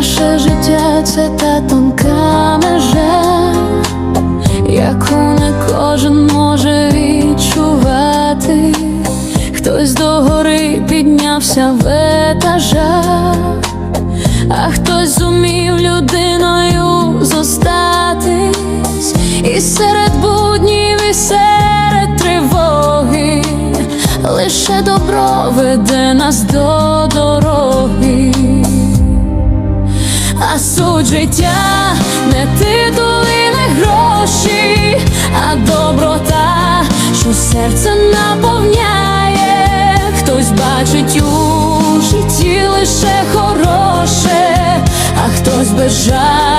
Наше життя це та тонка межа, яку не кожен може відчувати, хтось догори піднявся в етажах, а хтось зумів людиною зостатись і серед буднів, і серед тривоги лише добро веде нас до дороги. А суть життя не титули, не гроші, а доброта, що серце наповняє, хтось бачить у житті лише хороше, а хтось бежає.